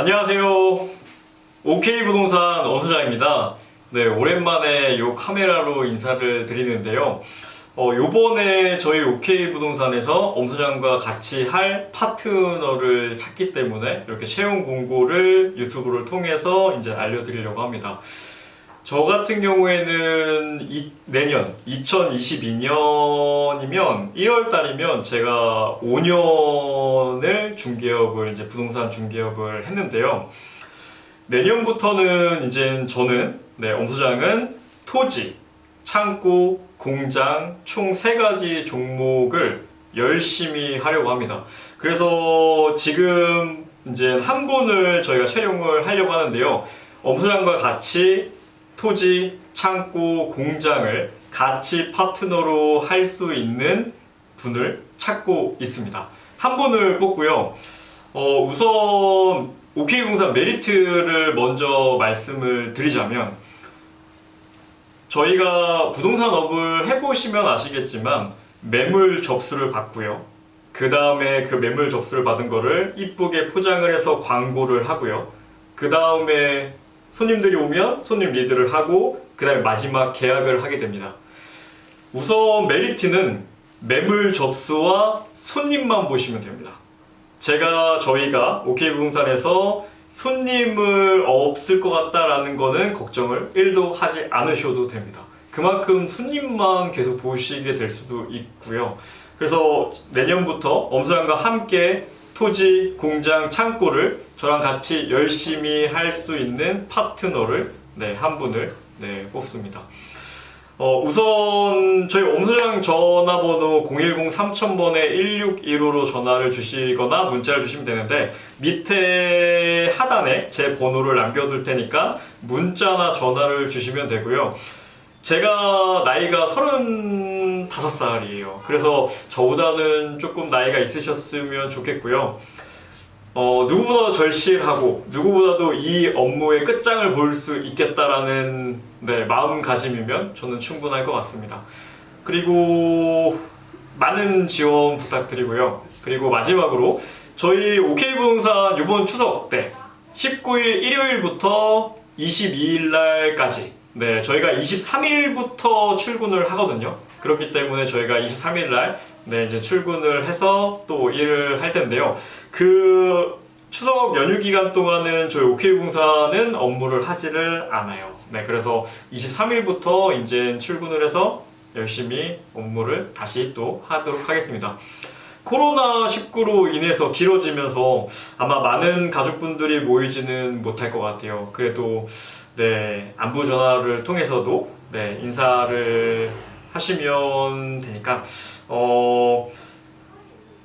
안녕하세요. OK 부동산 엄소장입니다. 네, 오랜만에 요 카메라로 인사를 드리는데요. 어, 요번에 저희 OK 부동산에서 엄소장과 같이 할 파트너를 찾기 때문에 이렇게 채용 공고를 유튜브를 통해서 이제 알려드리려고 합니다. 저 같은 경우에는 이- 내년 2022년이면 1월 달이면 제가 5년을 중개업을 이제 부동산 중개업을 했는데요. 내년부터는 이제 저는 네, 엄소장은 토지, 창고, 공장 총 세 가지 종목을 열심히 하려고 합니다. 그래서 지금 이제 한 분을 저희가 채용을 하려고 하는데요. 엄소장과 같이 토지, 창고, 공장을 같이 파트너로 할 수 있는 분을 찾고 있습니다. 한 분을 뽑고요. 어, 우선 OK 부동산 메리트를 먼저 말씀을 드리자면 저희가 부동산업을 해보시면 아시겠지만 매물 접수를 받고요. 그 다음에 그 매물 접수를 받은 거를 이쁘게 포장을 해서 광고를 하고요. 그 다음에 손님들이 오면 손님 리드를 하고 그 다음에 마지막 계약을 하게 됩니다. 우선 메리트는 매물 접수와 손님만 보시면 됩니다. 제가 저희가 OK 부동산에서 손님을 없을 것 같다라는 거는 걱정을 1도 하지 않으셔도 됩니다. 그만큼 손님만 계속 보시게 될 수도 있고요. 그래서 내년부터 엄소장과 함께 토지, 공장, 창고를 저랑 같이 열심히 할 수 있는 파트너를 네, 한 분을 네, 뽑습니다. 어, 우선 저희 엄소장 전화번호 010 3000번에 1615로 전화를 주시거나 문자를 주시면 되는데 밑에 하단에 제 번호를 남겨둘 테니까 문자나 전화를 주시면 되고요. 제가 나이가 35살이에요. 그래서 저보다는 조금 나이가 있으셨으면 좋겠고요. 어, 누구보다 절실하고 누구보다도 이 업무의 끝장을 볼 수 있겠다라는 네, 마음가짐이면 저는 충분할 것 같습니다. 그리고 많은 지원 부탁드리고요. 그리고 마지막으로 저희 OK 부동산 이번 추석 때 19일 일요일부터 22일 날까지 네, 저희가 23일부터 출근을 하거든요. 그렇기 때문에 저희가 23일 날 네, 이제 출근을 해서 또 일을 할 텐데요. 그 추석 연휴 기간 동안은 저희 OK 공사는 업무를 하지를 않아요. 네, 그래서 23일부터 이제 출근을 해서 열심히 업무를 다시 또 하도록 하겠습니다. 코로나19로 인해서 길어지면서 아마 많은 가족분들이 모이지는 못할 것 같아요. 그래도 네, 안부 전화를 통해서도 네, 인사를 하시면 되니까 어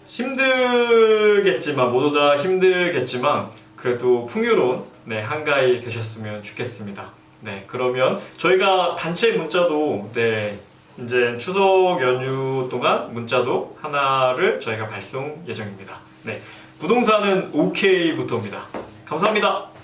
힘들겠지만 모두 다 힘들겠지만 그래도 풍요로운 네, 한가위 되셨으면 좋겠습니다. 네, 그러면 저희가 단체 문자도 네, 이제 추석 연휴 동안 문자도 하나를 저희가 발송 예정입니다. 네, 부동산은 OK부터입니다. 감사합니다.